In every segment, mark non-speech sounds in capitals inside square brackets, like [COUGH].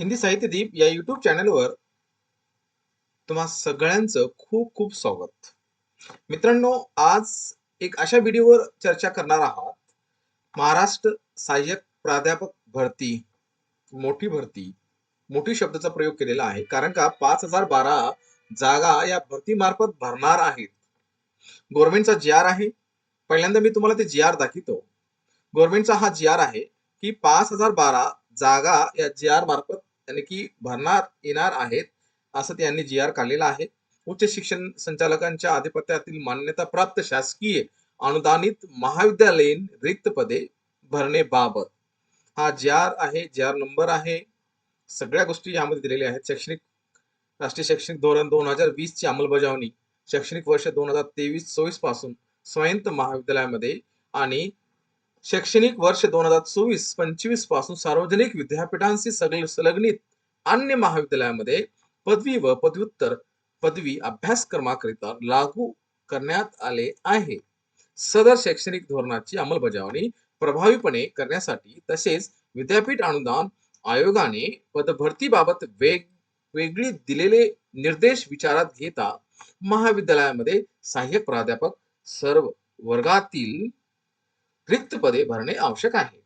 हिंदी साहित्य दीप या युट्यूब चॅनलवर तुम्हा सगळ्यांचं खूप खूप स्वागत. मित्रांनो आज एक अशा व्हिडिओवर चर्चा करणार आहात. महाराष्ट्र सहाय्यक प्राध्यापक भरती मोठी भरती मोठी शब्दाचा प्रयोग केलेला आहे. कारण का पाच हजार बारा जागा या भरती मार्फत भरणार आहेत. गव्हर्नमेंटचा जी आर आहे. पहिल्यांदा मी तुम्हाला ते जी आर दाखवतो. गव्हर्नमेंटचा हा जी आर आहे की पाच हजार बारा जागा या जी आर मार्फत यानी की भरणार येणार आहेत असं त्यांनी जी आर काढलेला आहे. उच्च शिक्षण संचालकांच्या आधिपत्यातील मान्यता प्राप्त शासकीय अनुदानित महाविद्यालयीन रिक्त पदे भरणे बाबत. हा जी आर आहे जी आर नंबर आहे. सगळ्या गोष्टी यामध्ये दिलेल्या आहेत. शैक्षणिक राष्ट्रीय शैक्षणिक धोरण दोन हजार वीस ची अंमलबजावणी शैक्षणिक वर्ष दोन हजार तेवीस चोवीसपासून स्वयंत महाविद्यालयामध्ये आणि शैक्षणिक वर्ष दोन हजार चोवीस पंचवीसपासून सार्वजनिक विद्यापीठांशी संलग्नित अन्य महाविद्यालयामध्ये पदवी व पदव्युत्तर पदवी अभ्यासक्रमाकरिता लागू करण्यात आले आहे. सदर शैक्षणिक धोरणाची अंमलबजावणी प्रभावीपणे करण्यासाठी तसेच विद्यापीठ अनुदान आयोगाने पदभरतीबाबत वेग वेगळी दिलेले निर्देश विचारात घेता महाविद्यालयामध्ये सहाय्यक प्राध्यापक सर्व वर्गातील रिक्त पदे भरणे आवश्यक आहे.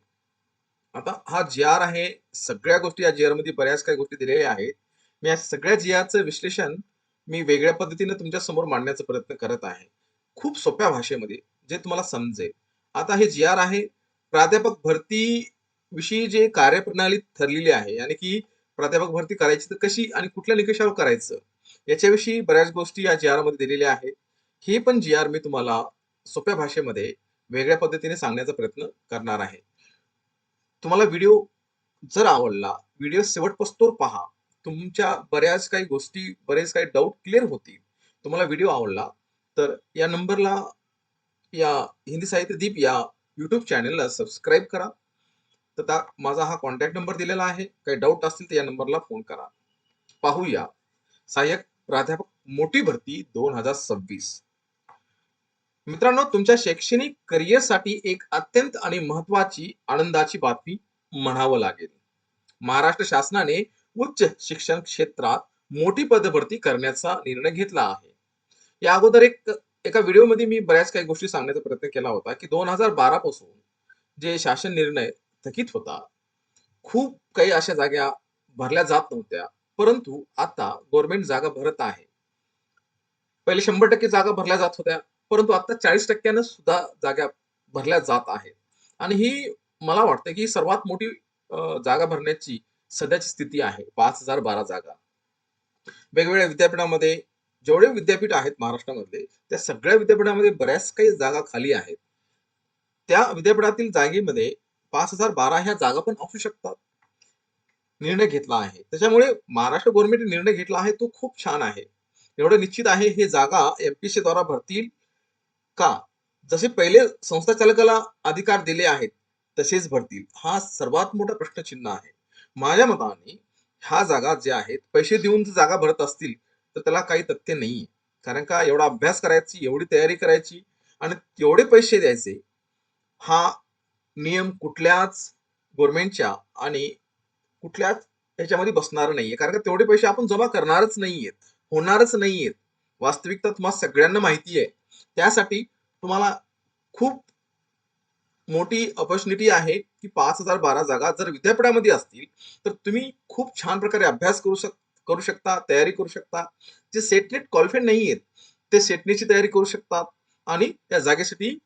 आता हा जी आर आहे सगळ्या गोष्टी या जी आरमध्ये बऱ्याच काही गोष्टी दिलेल्या आहेत. मी या सगळ्या जी आरचं विश्लेषण मी वेगळ्या पद्धतीने तुमच्यासमोर मांडण्याचा प्रयत्न करत आहे. खूप सोप्या भाषेमध्ये जे तुम्हाला समजेल. आता हे जी आर आहे प्राध्यापक भरती विषयी जे कार्यप्रणाली ठरलेली आहे आणि की प्राध्यापक भरती करायची तर कशी आणि कुठल्या निकषावर करायचं याच्याविषयी बऱ्याच गोष्टी या जी आरमध्ये दिलेल्या आहेत. हे पण जी आर मी तुम्हाला सोप्या भाषेमध्ये वेगळ्या पद्धतीने सांगण्याचा प्रयत्न करणार आहे. तुम्हाला व्हिडिओ जर आवडला व्हिडिओ शेवटपासून पहा. तुमच्या बऱ्याच काही गोष्टी बरेच काही डाऊट क्लिअर होतील. तुम्हाला व्हिडिओ आवडला तर या नंबरला या हिंदी साहित्य दीप या यूट्यूब चॅनेलला सबस्क्राईब करा. तर त्या- माझा हा कॉन्टॅक्ट नंबर दिलेला आहे. काही डाऊट असतील तर या नंबरला फोन करा. पाहूया. सहाय्यक प्राध्यापक मोठी भरती दोन हजार सव्वीस. मित्रांनो तुमच्या शैक्षणिक करिअरसाठी एक अत्यंत आणि महत्वाची आनंदाची बातमी म्हणावं लागेल. महाराष्ट्र शासनाने उच्च शिक्षण क्षेत्रात मोठी पदभरती करण्याचा निर्णय घेतला आहे. या अगोदर एक एका व्हिडिओमध्ये मी बऱ्याच काही गोष्टी सांगण्याचा प्रयत्न केला होता की दोन हजार बारा पासून जे शासन निर्णय थकीत होता खूप काही अशा जागा भरल्या जात नव्हत्या. परंतु आता गव्हर्नमेंट जागा भरत आहे. पहिले शंभर टक्के जागा भरल्या जात होत्या. परंतु आता चाळीस टक्क्यानं सुद्धा जागा भरल्या जात आहेत. आणि ही मला वाटतं की सर्वात मोठी जागा भरण्याची सध्याची स्थिती आहे पाच हजार बारा जागा. वेगवेगळ्या विद्यापीठामध्ये जेवढे विद्यापीठ आहेत महाराष्ट्रामधले त्या सगळ्या विद्यापीठामध्ये बऱ्याच काही जागा खाली आहेत. त्या विद्यापीठातील जागेमध्ये पाच हजार बारा ह्या जागा पण असू शकतात. निर्णय घेतला आहे. त्याच्यामुळे महाराष्ट्र गव्हर्नमेंटने निर्णय घेतला आहे तो खूप छान आहे. एवढं निश्चित आहे हे जागा एमपीसी द्वारा भरतील का? जसे पहिले संस्था चालकाला अधिकार दिले आहेत तसेच भरतील. हा सर्वात मोठा प्रश्नचिन्ह आहे. माझ्या मताने ह्या जागा ज्या आहेत पैसे देऊन जर जागा भरत असतील तर त्याला काही तथ्य नाहीये. कारण का? एवढा अभ्यास करायची एवढी तयारी करायची आणि तेवढे पैसे द्यायचे हा नियम कुठल्याच गव्हर्नमेंटच्या आणि कुठल्याच ह्याच्यामध्ये बसणार नाहीये. कारण का? तेवढे पैसे आपण जमा करणारच नाहीयेत होणारच नाहीयेत. वास्तविकता तुम्हाला सगळ्यांना माहिती आहे. त्यासाठी तुम्हाला खूप मोठी ऑपॉर्च्युनिटी आहे की पाच हजार बारा जागा जर विद्यापीठामध्ये असतील तर तुम्ही खूप छान प्रकारे अभ्यास करू शक करू शकता तयारी करू शकता. जे सेटनेट क्वालिफाईड नाही आहेत ते सेटनेटची तयारी करू शकतात आणि त्या जागेसाठी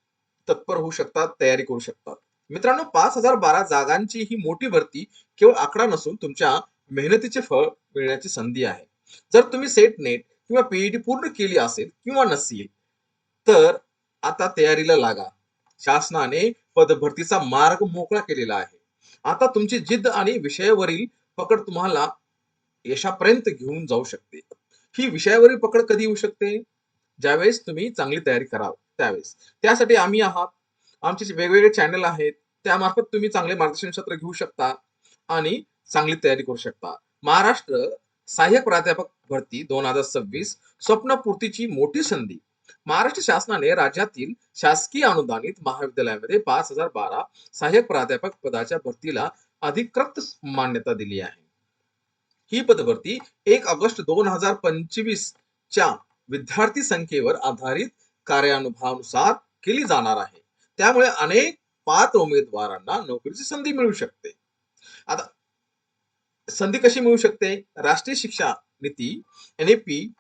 तत्पर होऊ शकतात तयारी करू शकतात. मित्रांनो पाच हजार बारा जागांची ही मोठी भरती केवळ आकडा नसून तुमच्या मेहनतीचे फळ मिळण्याची संधी आहे. जर तुम्ही सेट नेट किंवा पीईडी पूर्ण केली असेल किंवा नसेल तर आता तयारीला लागा. शासनाने पदभरतीचा मार्ग मोकळा केलेला आहे. आता तुमची जिद्द आणि विषयावरील पकड तुम्हाला यशापर्यंत घेऊन जाऊ शकते. ही विषयावरील पकड कधी येऊ शकते? ज्यावेळेस तुम्ही चांगली तयारी कराल त्यावेळेस. त्यासाठी आम्ही आहात. आमचे जे वेगवेगळे चॅनल आहेत त्यामार्फत तुम्ही चांगले मार्गदर्शन सत्र घेऊ शकता आणि चांगली तयारी करू शकता. महाराष्ट्र सहाय्यक प्राध्यापक भरती दोन हजार सव्वीस स्वप्नपूर्तीची मोठी संधी. महाराष्ट्र शासनाने राज्यातील शासकीय अनुदानित महाविद्यालयामध्ये पाच हजार बारा सहाय्यक प्राध्यापक पदाच्या भरतीला अधिकृत मान्यता दिली आहे. ही पदभरती एक ऑगस्ट दोन हजार पंचवीस च्या विद्यार्थी संख्येवर आधारित कार्यानुभवानुसार केली जाणार आहे. त्यामुळे अनेक पात्र उमेदवारांना नोकरीची संधी मिळू शकते. आता संधी कशी मिळू शकते? राष्ट्रीय शिक्षा नीती पी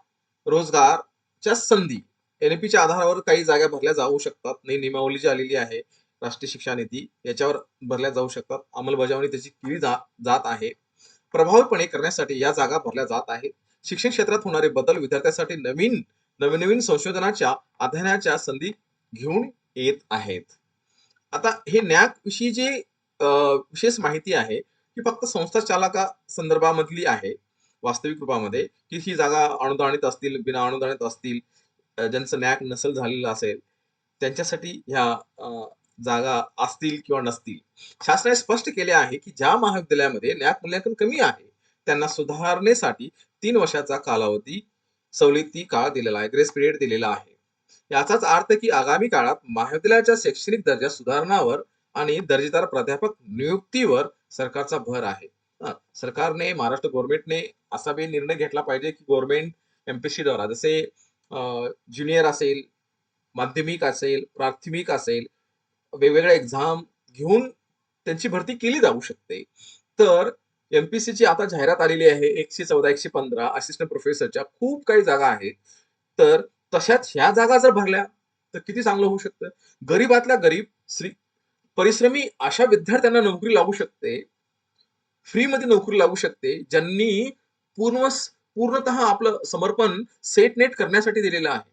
रोजगारच्या संधी. एनपीच्या आधारावर काही जागा भरल्या जाऊ शकतात. नाही नियमावली जी आलेली आहे राष्ट्रीय शिक्षा नीती याच्यावर भरल्या जाऊ शकतात. अंमलबजावणी त्याची केली जा, जात आहे. प्रभावीपणे करण्यासाठी या जागा भरल्या जात आहेत. शिक्षण क्षेत्रात होणारे बदल विद्यार्थ्यांसाठी नवीन नवीन नवीन संशोधनाच्या अध्ययनाच्या संधी घेऊन येत आहेत. आता हे न्याक विषयी जे विशेष माहिती आहे ही फक्त संस्था चालका संदर्भामधली आहे. वास्तविक रूपामध्ये की ही जागा अनुदानित असतील बिना अनुदानित असतील ज्यांचं न्याक नसल झालेलं असेल त्यांच्यासाठी ह्या जागा असतील किंवा नसतील. शासनाने स्पष्ट केले आहे की ज्या महाविद्यालयामध्ये न्याक मूल्यांकन कमी आहे त्यांना सुधारणेसाठी तीन वर्षाचा कालावधी सवलती काळ दिलेला आहे ग्रेस पिरियड दिलेला आहे. याचाच अर्थ की आगामी काळात महाविद्यालयाच्या शैक्षणिक दर्जा सुधारणावर आणि दर्जेदार प्राध्यापक नियुक्तीवर सरकारचा भर आहे. सरकारने महाराष्ट्र गव्हर्नमेंटने असा बी निर्णय घेतला पाहिजे की गव्हर्नमेंट एमपीसी द्वारा जसे ज्युनियर असेल माध्यमिक असेल प्राथमिक असेल वेगवेगळ्या एक्झाम घेऊन त्यांची भरती केली जाऊ शकते. तर एमपीसी ची आता जाहिरात आलेली आहे एकशे चौदा एकशे पंधरा असिस्टंट प्रोफेसरच्या खूप काही जागा आहेत. तर तशाच ह्या जागा जर भरल्या तर किती चांगलं होऊ शकतं? गरीबातल्या गरीब श्री परिश्रमी अशा विद्यार्थ्यांना नोकरी लागू शकते. फ्रीमध्ये नोकरी लागू शकते ज्यांनी पूर्ण पूर्णतः आपलं समर्पण सेट नेट करण्यासाठी दिलेलं आहे.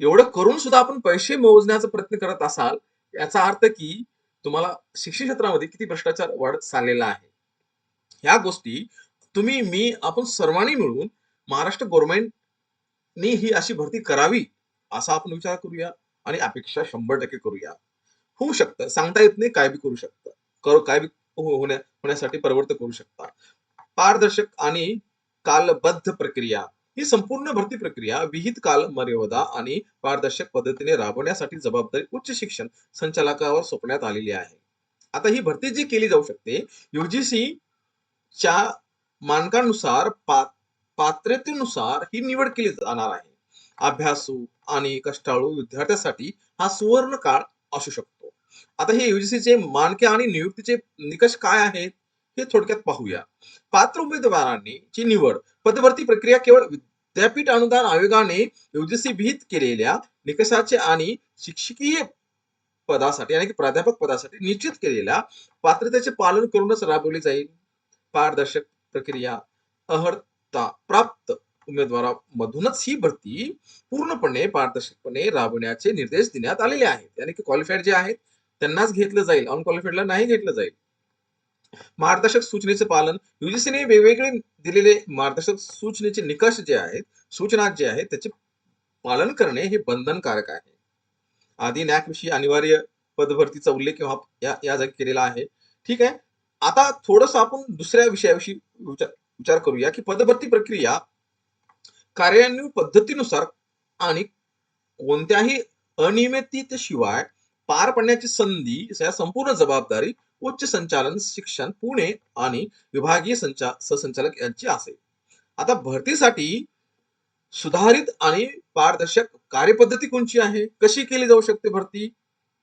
एवढं करून सुद्धा आपण पैसे मोजण्याचा प्रयत्न करत असाल याचा अर्थ की तुम्हाला शिक्षण क्षेत्रामध्ये किती भ्रष्टाचार वाढत चाललेला आहे. ह्या गोष्टी तुम्ही मी आपण सर्वांनी मिळून महाराष्ट्र गव्हर्नमेंटनी ही अशी भरती करावी असा आपण विचार करूया आणि अपेक्षा शंभर टक्के करूया. होऊ शकतं. सांगता येत नाही काय बी करू शकतं. करू काय बी हो, होण्या होण्यासाठी परिवर्तन करू शकता. पारदर्शक आणि कालबद्ध प्रक्रिया. ही संपूर्ण भरती प्रक्रिया विहित काल मर्यादा आणि पारदर्शक पद्धतीने राबवण्यासाठी जबाबदारी उच्च शिक्षण संचालकावर सोपण्यात आलेली आहे. आता ही भरती जी केली जाऊ शकते युजीसी च्या मानकानुसार पा पात्रतेनुसार ही निवड केली जाणार आहे. अभ्यासू आणि कष्टाळू विद्यार्थ्यांसाठी हा सुवर्ण काळ असू शकतो. आता हे युजीसीचे मानके आणि नियुक्तीचे निकष काय आहेत? हे थोडक्यात पाहूया. पात्र उमेदवारांनी ची निवड पदभरती प्रक्रिया केवळ विद्यापीठ अनुदान आयोगाने युजीसी विहित केलेल्या निकषाचे आणि शिक्षकीय पदासाठी आणि प्राध्यापक पदासाठी निश्चित केलेल्या पात्रतेचे पालन करूनच राबवली जाईल. पारदर्शक प्रक्रिया अर्हता प्राप्त उमेदवारामधूनच ही भरती पूर्णपणे पारदर्शकपणे राबवण्याचे निर्देश देण्यात आलेले आहेत. यानी की क्वालिफाईड जे आहेत त्यांनाच घेतलं जाईल. अनक्वालिफाईडला नाही घेतलं जाईल. मार्गदर्शक सूचनेचे पालन. युजीसीने वेगवेगळे दिलेले मार्गदर्शक सूचनेचे निकष जे आहेत सूचना जे आहेत त्याचे पालन करणे हे बंधनकारक आहे. आधी नॅक विषयी अनिवार्य पदभरतीचा उल्लेख किंवा या या जागी केलेला आहे. ठीक आहे? आता थोडस आपण दुसऱ्या विषयाविषयी विचार विचार करूया की पदभरती प्रक्रिया कार्यान्वित पद्धतीनुसार आणि कोणत्याही अनियमिततेशिवाय पार पडण्याची संधी या संपूर्ण जबाबदारी उच्च संचालन शिक्षण पुणे आणि विभागीय संचा सहसंचालक यांची असेल. आता भरतीसाठी सुधारित आणि पारदर्शक कार्यपद्धती कोणची आहे? कशी केली जाऊ शकते भरती?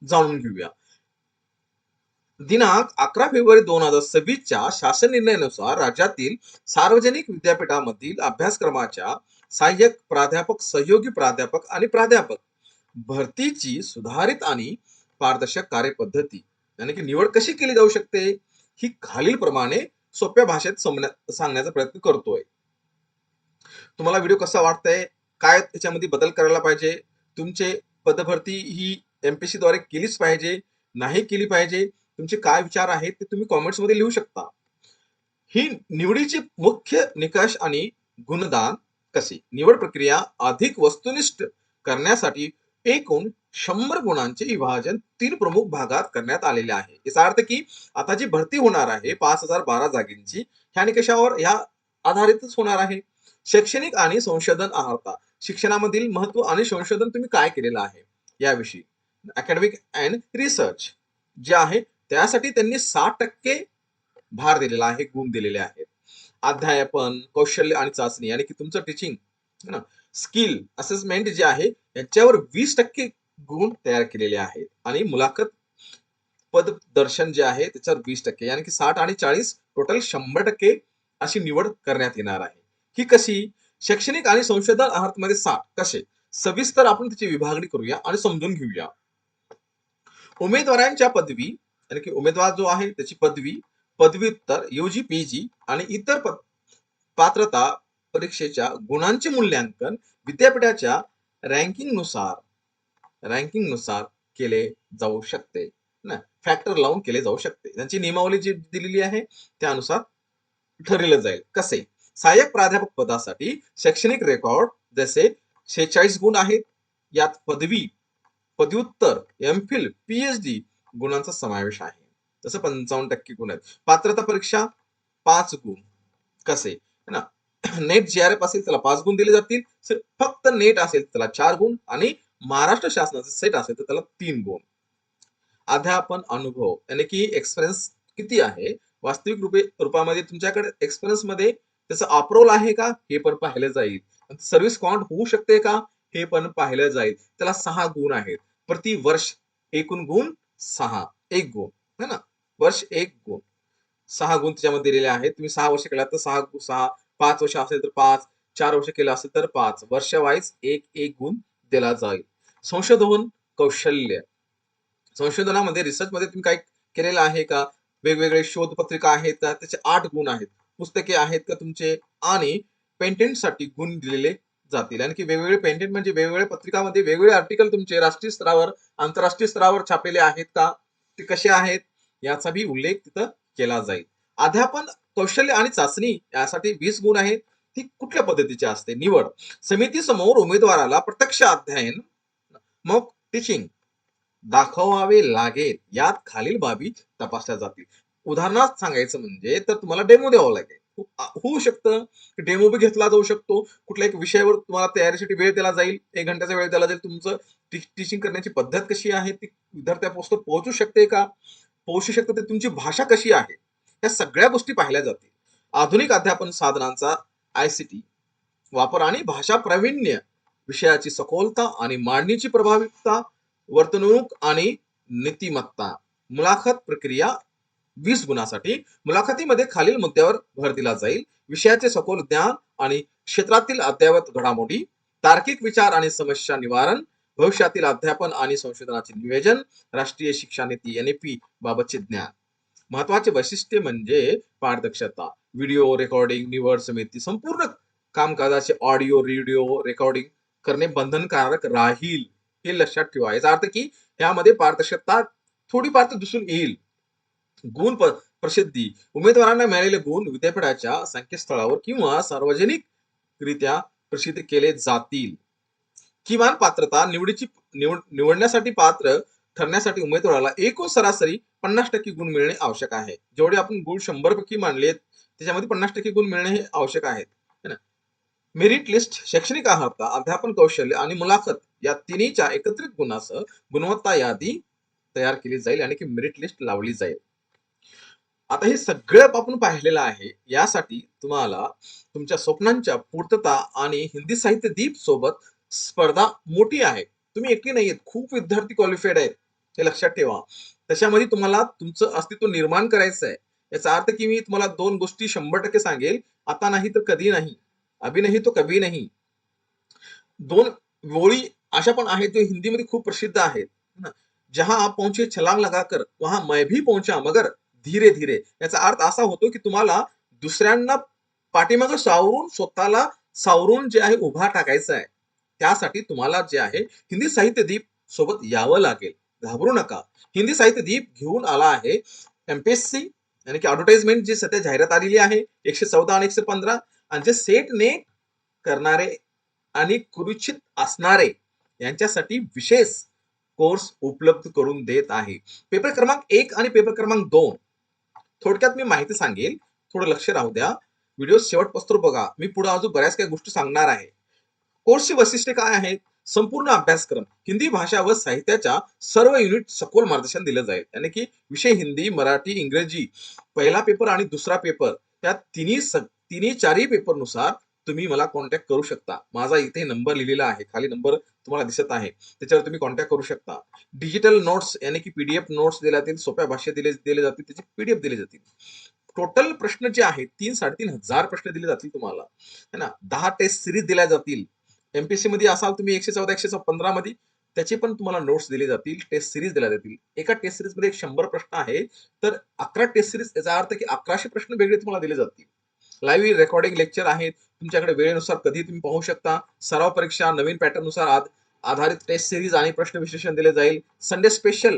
जाणून घेऊया. दिनांक अकरा फेब्रुवारी दोन हजार सव्वीसच्या शासन निर्णयानुसार राज्यातील सार्वजनिक विद्यापीठामधील अभ्यासक्रमाच्या सहाय्यक प्राध्यापक सहयोगी प्राध्यापक आणि प्राध्यापक भरतीची सुधारित आणि पारदर्शक कार्यपद्धती यानी की निवड कशी केली जाऊ शकते ही खालील प्रमाणे सोप्या भाषेत सांगण्याचा प्रयत्न करतोय. तुम्हाला व्हिडिओ कसा वाटतंय? काय त्याच्यामध्ये बदल करायला पाहिजे? तुमचे पदभरती ही एमपीसी द्वारे केलीच पाहिजे? नाही केली पाहिजे? तुमचे काय विचार आहेत ते तुम्ही कॉमेंट्समध्ये लिहू शकता. ही निवडीचे मुख्य निकष आणि गुणदान कसे? निवड प्रक्रिया अधिक वस्तुनिष्ठ करण्यासाठी एकूण शंभर गुणांचे विभाजन तीन प्रमुख भागात करण्यात आलेले आहे. याचा अर्थ की आता जी भरती होणार आहे पाच हजार बारा जागींची ह्या निकषावर ह्या आधारितच होणार आहे. शैक्षणिक आणि संशोधन आहारता शिक्षणामधील महत्त्व आणि संशोधन तुम्ही काय केलेलं आहे? याविषयी. अकॅडमिक अँड रिसर्च जे आहे त्यासाठी त्यांनी साठ टक्के भार दिलेला आहे गुण दिलेले आहेत. अध्यापन कौशल्य आणि चाचणी आणि की तुमचं टीचिंग ना? स्किल असेसमेंट जे आहे याच्यावर वीस टक्के गुण तयार केलेले आहेत. आणि मुलाखत पद दर्शन जे आहे त्याच्यावर वीस टक्के यानी की साठ आणि चाळीस टोटल शंभर टक्के अशी निवड करण्यात येणार आहे. ही कशी? शैक्षणिक आणि संशोधन अर्थात साठ कसे? सविस्तर आपण त्याची विभागणी करूया आणि समजून घेऊया. उमेदवारांच्या पदवी आणि की उमेदवार जो आहे त्याची पदवी पदव्युत्तर युजी पीजी आणि इतर पात्रता परीक्षेच्या गुणांचे मूल्यांकन विद्यापीठाच्या रँकिंग रँकिंगनुसार केले जाऊ शकते ना? फॅक्टर लावून केले जाऊ शकते. त्यांची नियमावली जी दिलेली आहे त्यानुसार ठरवलं जाईल. कसे? सहाय्यक प्राध्यापक पदासाठी शैक्षणिक रेकॉर्ड जसे शेहेचाळीस गुण आहेत यात पदवी पदव्युत्तर एम फिल पीएचडी गुणांचा समावेश आहे. तसं पंचावन्न टक्के गुण आहेत. पात्रता परीक्षा पाच गुण. कसे? है ना? [CLEARS THROAT] नेट जी आर एफ असेल त्याला पाच गुण दिले जातील. फक्त नेट असेल त्याला चार गुण आणि महाराष्ट्र शासनाचे सेट असेल तर त्याला तीन गुण अध्यापन अनुभव याने की एक्सपिरियन्स किती आहे? वास्तविक रूपे रूपामध्ये तुमच्याकडे एक्सपिरियन्समध्ये त्याचं अप्रोल आहे का? हे पण पाहिलं जाईल. सर्व्हिस कॉन्ट होऊ शकते का? हे पण पाहिलं जाईल. त्याला सहा गुण आहेत. प्रति वर्ष एकूण गुण सहा. एक गुण. है ना? वर्ष एक गुण. सहा गुण त्याच्यामध्ये दिलेले आहेत. तुम्ही सहा वर्ष केला तर सहा गु- सहा. पाच वर्ष असेल तर पाच. चार वर्ष केलं असेल तर पाच. वर्ष वाईज एक एक गुण केला जाईल. संशोधन कौशल्य. संशोधनामध्ये रिसर्च मध्ये तुम्ही काय केलेलं आहे का? वेगवेगळे शोधपत्रिका आहेत का त्याचे आठ गुण आहेत. पुस्तके आहेत का तुमचे? आणि पेंटेंटसाठी गुण दिलेले जातील. आणि की वेगवेगळे पेटेंट म्हणजे वेगवेगळ्या पत्रिकामध्ये वेगवेगळे आर्टिकल तुमचे राष्ट्रीय स्तरावर आंतरराष्ट्रीय स्तरावर छापलेले आहेत का? ते कसे आहेत? याचा बी उल्लेख तिथं केला जाईल. अध्यापन कौशल्य आणि चाचणी यासाठी वीस गुण आहेत. ती कुठल्या पद्धतीची असते? निवड. समिती समोर उमेदवाराला प्रत्यक्ष अध्ययन मग टीचिंग दाखवावे लागेल. यात खालील बाबी तपासल्या जातील. उदाहरणार्थ सांगायचं म्हणजे तर तुम्हाला डेमो द्यावा लागेल. हो, होऊ शकतं. डेमो बी घेतला जाऊ शकतो. कुठल्या एक विषयावर तुम्हाला तयारीसाठी वेळ दिला जाईल. एक घंट्याचा वेळ दिला जाईल. तुमचं टीचिंग करण्याची पद्धत कशी आहे? ती विद्यार्थ्यापोहोचत पोहोचू शकते का? पोहोचू शकते. तुमची भाषा कशी आहे? या सगळ्या गोष्टी पाहिल्या जातील. आधुनिक अध्यापन साधनांचा आयसीटी. वापर आणि भाषा प्रावीण्य विषयाची सखोलता आणि मांडणीची प्रभाविकता वर्तणूक आणि नीतिमत्ता. मुलाखत प्रक्रिया वीस गुणासाठी. मुलाखतीमध्ये खालील मुद्द्यावर भर दिला जाईल. विषयाचे सखोल ज्ञान आणि क्षेत्रातील अद्ययावत घडामोडी तार्किक विचार आणि समस्या निवारण भविष्यातील अध्यापन आणि संशोधनाचे नियोजन राष्ट्रीय शिक्षा नीती एन पी बाबतचे ज्ञान. महत्त्वाचे वैशिष्ट्य म्हणजे पारदर्शकता व्हिडिओ रेकॉर्डिंग निवड समिती संपूर्ण कामकाजाचे ऑडिओ व्हिडिओ रेकॉर्डिंग करणे बंधनकारक राहील हे लक्षात ठेवा. याचा अर्थ की यामध्ये पारदर्शकता थोडीफार तर दिसून येईल. गुण प्रसिद्धी उमेदवारांना मिळालेले गुण विद्यापीठाच्या संकेतस्थळावर किंवा सार्वजनिकरित्या प्रसिद्ध केले जातील. किमान पात्रता निवडीची निवड निवडण्यासाठी पात्र ठरण्यासाठी उमेदवाराला एकूण सरासरी पन्नास टक्के गुण मिळणे आवश्यक आहे. जेवढे आपण गुण शंभर पैकी मानले त्याच्यामध्ये पन्नास टक्के गुण मिळणे हे आवश्यक आहेत. ना? मेरिट लिस्ट शैक्षणिक अर्हता अध्यापन कौशल्य आणि मुलाखत या तिन्हीच्या एकत्रित गुणासह गुणवत्ता यादी तयार केली जाईल आणि की मेरिट लिस्ट लावली जाईल. आता हे सगळं आपण पाहिलेलं आहे. यासाठी तुम्हाला तुमच्या स्वप्नांच्या पूर्तता आणि हिंदी साहित्य दीप सोबत स्पर्धा मोठी आहे. तुम्ही एकटी नाही आहेत खूप विद्यार्थी क्वालिफाईड आहेत. हे लक्षात ठेवा. त्याच्यामध्ये तुम्हाला तुमचं अस्तित्व निर्माण करायचं आहे याचा अर्थ की मी तुम्हाला दोन गोष्टी शंभर टक्के सांगेल. आता नाही तर कधी नाही. अभि नाही तो कभी नाही. दोन ओळी अशा पण आहेत जो हिंदीमध्ये खूप प्रसिद्ध आहेत. जहा जहां आप पहुंचे छलांग लगाकर वहां मैं भी पहुंचा मगर धीरे धीरे. याचा अर्थ असा होतो की तुम्हाला दुसऱ्यांना पाठीमागं सावरून स्वतःला सावरून जे आहे उभा टाकायचं आहे त्यासाठी तुम्हाला जे आहे हिंदी साहित्य दीप सोबत यावं लागेल. घाबरू नका. हिंदी साहित्य दीप घेऊन आला आहे एमपीएससी यानी की ऍडव्हर्टाइजमेंट जी सध्या जाहिरात आलेली आहे एकशे चौदा आणि एकशे पंधरा. आणि जे सेटने करणारे आणि कुरुचित असणारे यांच्यासाठी विशेष कोर्स उपलब्ध करून देत आहे. पेपर क्रमांक एक आणि पेपर क्रमांक दोन. थोडक्यात मी माहिती सांगेल. थोडं लक्ष राहू द्या. व्हिडिओ शेवटपासून बघा. मी पुढे अजून बऱ्याच काही गोष्टी सांगणार आहे. कोर्सची वैशिष्ट्ये काय आहेत? संपूर्ण अभ्यासक्रम हिंदी भाषा व साहित्याच्या सर्व युनिट सखोल मार्गदर्शन दिलं जाईल. यानी की विषय हिंदी मराठी इंग्रजी पहिला पेपर आणि दुसरा पेपर त्या तिन्ही तिन्ही चारही पेपरनुसार तुम्ही मला कॉन्टॅक्ट करू शकता. माझा इथे नंबर लिहिलेला आहे. खाली नंबर तुम्हाला दिसत आहे. त्याच्यावर तुम्ही कॉन्टॅक्ट करू शकता. डिजिटल नोट्स यानी की पीडीएफ नोट्स दिल्या जातील सोप्या भाषेत दिले दिले जातील त्याचे पीडीएफ दिले जातील. टोटल प्रश्न जे आहेत तीन साडेतीन हजार प्रश्न दिले जातील तुम्हाला. है ना? दहा टेस्ट सिरीज दिल्या जातील. एमपीसी मध्ये असाल तुम्ही एकशे चौदा एकशे पंधरा मध्ये त्याचे पण तुम्हाला नोट्स दिले जातील टेस्ट सिरीज दिल्या जातील. एका टेस्ट सिरीजमध्ये एक शंभर प्रश्न आहे तर अकरा टेस्ट सिरीज याचा अर्थ की अकराशे प्रश्न वेगळे तुम्हाला दिले जातील. लाईव्ह रेकॉर्डिंग लेक्चर आहेत तुमच्याकडे वेळेनुसार कधी तुम्ही पाहू शकता सराव परीक्षा नवीन पॅटर्ननुसार आधारित टेस्ट सिरीज आणि प्रश्न विश्लेषण दिले जाईल. संडे स्पेशल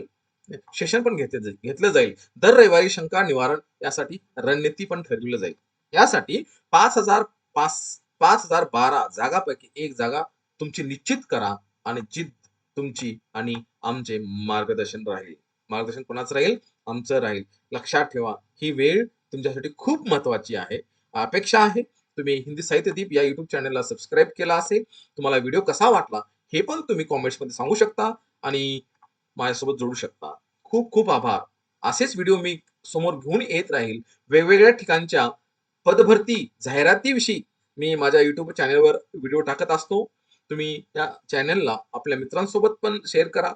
सेशन पण घेतले जाईल घेतलं जाईल. दर रविवारी शंका निवारण यासाठी रणनीती पण ठरवलं जाईल. यासाठी पाच हजार पाच पाच हजार बारा जागापैकी एक जागा तुमची निश्चित करा आणि जिद्द तुमची आणि आमचे मार्गदर्शन राहील. मार्गदर्शन कोणाचं राहील? आमचं राहील. लक्षात ठेवा ही वेळ तुमच्यासाठी खूप महत्वाची आहे. अपेक्षा आहे तुम्ही हिंदी साहित्य दीप या युट्यूब चॅनलला सबस्क्राईब केला असेल तुम्हाला व्हिडिओ कसा वाटला हे पण तुम्ही कॉमेंट्समध्ये सांगू शकता आणि माझ्यासोबत जोडू शकता. खूप खूप आभार. असेच व्हिडिओ मी समोर घेऊन येत राहील. वेगवेगळ्या ठिकाणच्या पदभरती जाहिरातीविषयी मी माझ्या युट्यूब चॅनेलवर व्हिडिओ टाकत असतो. तुम्ही या चॅनेलला आपल्या मित्रांसोबत पण शेअर करा.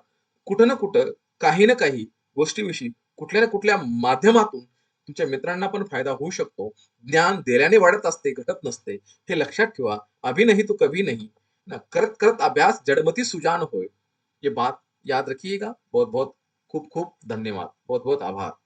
कुठं ना कुठं काही ना काही गोष्टीविषयी कुठल्या ना कुठल्या माध्यमातून तुमच्या मित्रांना पण फायदा होऊ शकतो. ज्ञान दिल्याने वाढत असते घटत नसते. हे लक्षात ठेवा. अभी नाही तो कभी नहीं. ना करत करत अभ्यास जडमती सुजान होय. ये बात याद रखिएगा बहुत बहुत खूप खूप धन्यवाद. बहुत बहुत आभार.